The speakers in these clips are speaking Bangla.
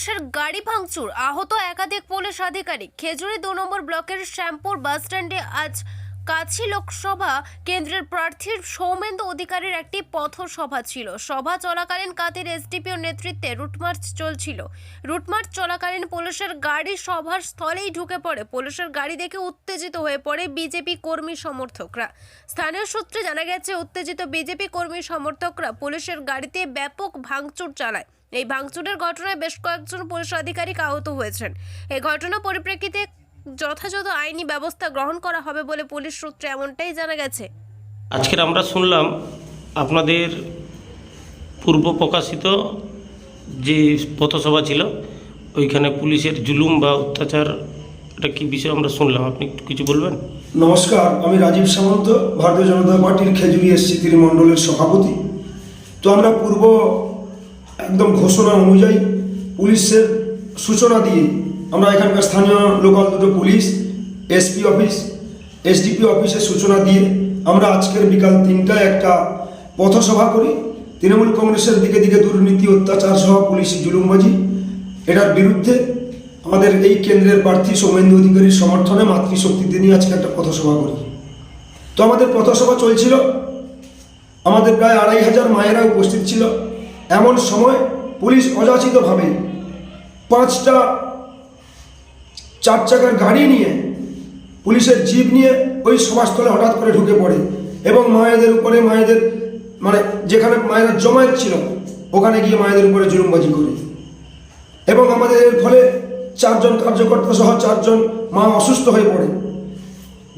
পুলিশের গাড়ি ভাঙচুর, আহত একাধিক পুলিশ আধিকারিক। খেজুরি দু নম্বর ব্লকের শ্যামপুর বাসস্ট্যান্ডে আজ কাছি লোকসভা কেন্দ্রের প্রার্থীর সৌমেন্দু অধিকারীর একটি পথসভা ছিল। সভা চলাকালীন কাতির এসডিপিও নেতৃত্বে রুটমার্চ চলছিল। রুটমার্চ চলাকালীন পুলিশের গাড়ি সভার স্থলেই ঢুকে পড়ে। পুলিশের গাড়ি দেখে উত্তেজিত হয়ে পড়ে বিজেপি কর্মী সমর্থকরা। স্থানীয় সূত্রে জানা গেছে, উত্তেজিত বিজেপি কর্মী সমর্থকরা পুলিশের গাড়িতে ব্যাপক ভাঙচুর চালায়। এই ভাঙচুরের ঘটনায় বেশ কয়েকজন পুলিশ আধিকারিক আহত হয়েছেন। এই ঘটনা পরিপ্রেক্ষিতে যথাযথ আইনি ব্যবস্থা গ্রহণ করা হবে বলে পুলিশ সূত্রে এমনটাই জানা গেছে। আজকের আমরা শুনলাম আপনাদের পূর্ব প্রকাশিত যে পথসভা ছিল ওইখানে পুলিশের জুলুম বা অত্যাচার এটা কি বিষয় আমরা শুনলাম? আপনি একটু কিছু বলবেন? নমস্কার আমি রাজীব সামন্ত ভারতীয় জনতা পার্টির খেজুরি এসসি মণ্ডলের সভাপতি। তো আমরা পূর্ব একদম ঘোষণা অনুযায়ী পুলিশের সূচনা দিয়ে আমরা এখানকার স্থানীয় লোকাল দুটো পুলিশ এসপি অফিস এসডিপি অফিসের সূচনা দিয়ে আমরা আজকের বিকাল তিনটায় একটা পথসভা করি। তৃণমূল কংগ্রেসের দিকে দিকে দুর্নীতি, অত্যাচার সহ পুলিশি জুলুমবাজি। এটার বিরুদ্ধে আমাদের এই কেন্দ্রের প্রার্থী সৌমেন্দু অধিকারীর সমর্থনে মাতৃশক্তিতে নিয়ে আজকে একটা পথসভা করি। তো আমাদের পথসভা চলছিল। আমাদের প্রায় আড়াই হাজার মায়েরা উপস্থিত ছিল। এমন সময় পুলিশ অযাচিতভাবে পাঁচটা চার চাকার গাড়ি নিয়ে পুলিশের জিপ নিয়ে ওই সভাস্থলে হঠাৎ করে ঢুকে পড়ে এবং মায়েদের উপরে মায়েদের মানে যেখানে মায়েরা জমায়েত ছিল, ওখানে গিয়ে মায়েদের উপরে জুলুমবাজি করে। এবং আমাদের এর ফলে চারজন কার্যকর্তা সহ চারজন মা অসুস্থ হয়ে পড়ে।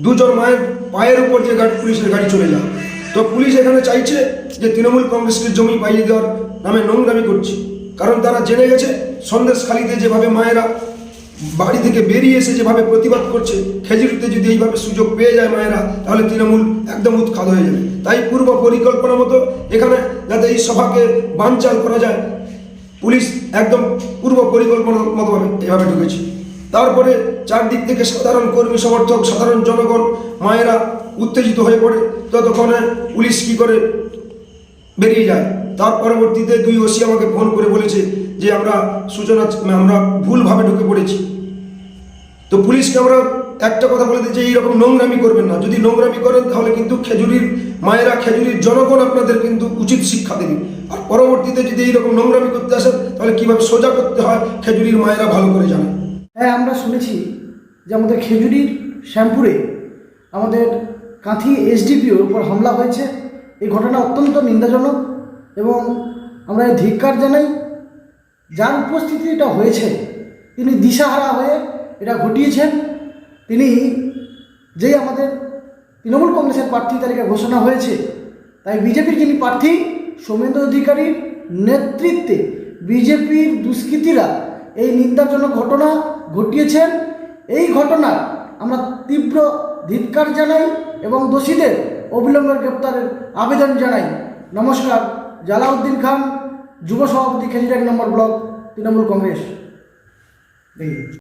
দুজন মায়ের পায়ের উপর যে গাড়ি পুলিশের গাড়ি চলে যায়। তো পুলিশ এখানে চাইছে যে তৃণমূল কংগ্রেসকে জমি পাইয়ে দেওয়ার নামে নোংরামি করছে। কারণ তারা জেনে গেছে সন্দেশখালিতে যেভাবে মায়েরা বাড়ি থেকে বেরিয়ে এসে যেভাবে প্রতিবাদ করছে, খেজুরিতে যদি এইভাবে সুযোগ পেয়ে যায় মায়েরা, তাহলে তৃণমূল একদম উৎখাত হয়ে যাবে। তাই পূর্ব পরিকল্পনা মতো এখানে যাতে এই সভাকে বানচাল করা যায়, পুলিশ একদম পূর্ব পরিকল্পনা মতোভাবে এভাবে ঢুকেছে। তারপরে চারদিক থেকে সাধারণ কর্মী, সমর্থক, সাধারণ জনগণ, মায়েরা উত্তেজিত হয়ে পড়ে, ততক্ষণে পুলিশ কি করে বেরিয়ে যায়। তার পরবর্তীতে দুই ওসি আমাকে ফোন করে বলেছে যে, আমরা সূচনা, আমরা ভুলভাবে ঢুকে পড়েছি। তো পুলিশকে আমরা একটা কথা বলে যে, এইরকম নোংরামি করবেন না। যদি নোংরামি করেন, তাহলে কিন্তু খেজুরির মায়েরা, খেজুরির জনগণ আপনাদের কিন্তু উচিত শিক্ষা দেবে। আর পরবর্তীতে যদি এইরকম নোংরামি করতে আসেন, তাহলে কীভাবে সোজা করতে হয়, খেজুরির মায়েরা ভালো করে জানে হ্যাঁ আমরা শুনেছি যে আমাদের খেজুরির শ্যামপুরে আমাদের কাঁথি এসডিপিওর উপর হামলা হয়েছে। এই ঘটনা অত্যন্ত নিন্দাজনক এবং আমরা ধিক্কার জানাই। যার উপস্থিতি এটা হয়েছে, তিনি দিশাহারা হয়ে এটা ঘটিয়েছেন। তিনি যেই আমাদের তৃণমূল কংগ্রেসের প্রার্থী তালিকা ঘোষণা হয়েছে, তাই বিজেপির যিনি প্রার্থী, সৌমেন্দ্র অধিকারীর নেতৃত্বে বিজেপির দুষ্কৃতীরা এই নিন্দাজনক ঘটনা ঘটিয়েছেন। এই ঘটনার আমরা তীব্র ধিৎকার জানাই এবং দোষীদের অবিলম্বে গ্রেপ্তারের আবেদন জানাই। নমস্কার, জালাউদ্দিন খান, যুব সভাপতি এক নম্বর ব্লক, তৃণমূল কংগ্রেস।